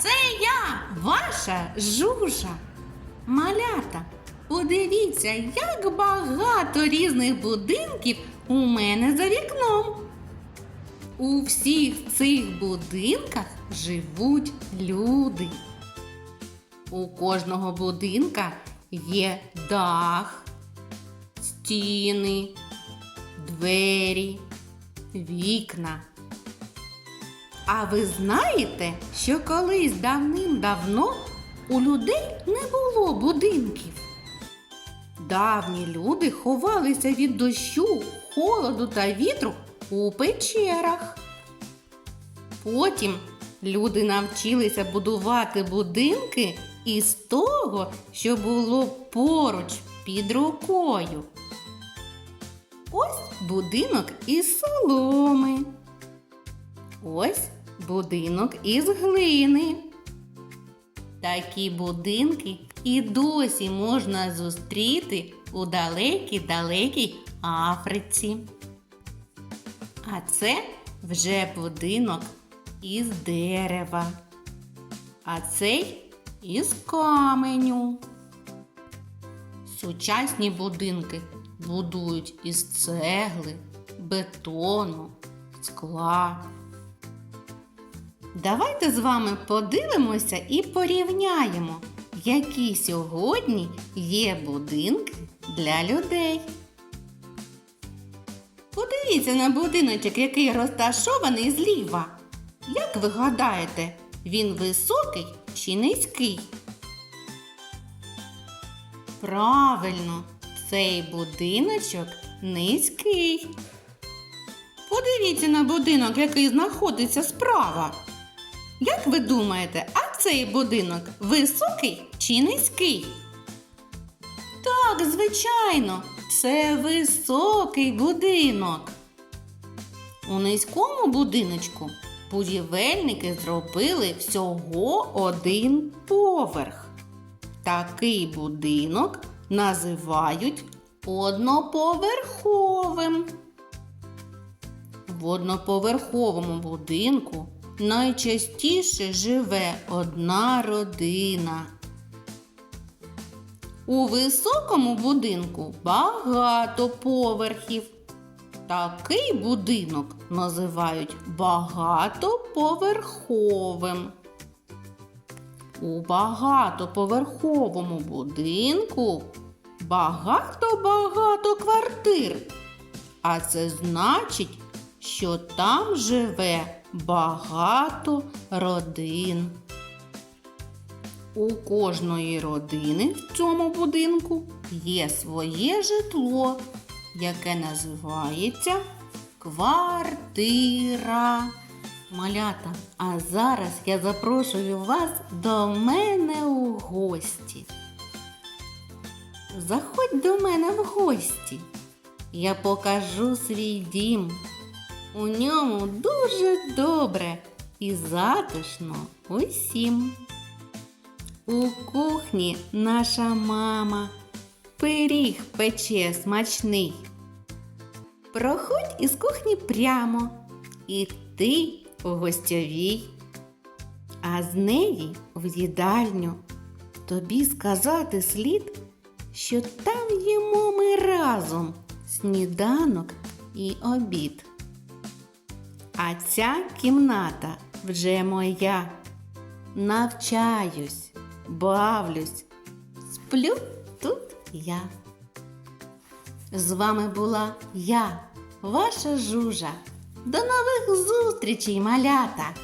це я, ваша жужа. Малята, подивіться, як багато різних будинків у мене за вікном. У всіх цих будинках живуть люди. У кожного будинка є дах, стіни, двері, вікна. А ви знаєте, що колись давним-давно у людей не було будинків? Давні люди ховалися від дощу, холоду та вітру у печерах. Потім люди навчилися будувати будинки із того, що було поруч під рукою. Ось будинок із соломи. Ось будинок із глини. Такі будинки і досі можна зустріти у далекій-далекій Африці. А це вже будинок із дерева, а цей із каменю. Сучасні будинки будують із цегли, бетону, скла. Давайте з вами подивимося і порівняємо, які сьогодні є будинки для людей. Подивіться на будиночок, який розташований зліва. Як ви гадаєте, він високий чи низький? Правильно, цей будиночок низький. Подивіться на будинок, який знаходиться справа. Як ви думаєте, а цей будинок високий чи низький? Так, звичайно, це високий будинок. У низькому будиночку будівельники зробили всього один поверх. Такий будинок називають одноповерховим. В одноповерховому будинку найчастіше живе одна родина. У високому будинку багато поверхів. Такий будинок називають багатоповерховим. У багатоповерховому будинку багато-багато квартир. А це значить, що там живе багато родин. У кожної родини в цьому будинку є своє житло, яке називається квартира. Малята, а зараз я запрошую вас до мене у гості. Заходь до мене в гості. Я покажу свій дім. У ньому дуже добре і затишно усім. У кухні наша мама пиріг пече смачний. Проходь із кухні прямо, і ти у гостьовій, а з неї в їдальню тобі сказати слід, що там їмо ми разом сніданок і обід. А ця кімната вже моя. Навчаюсь, бавлюсь, сплю тут я. З вами була я, ваша жужа. До нових зустрічей, малята!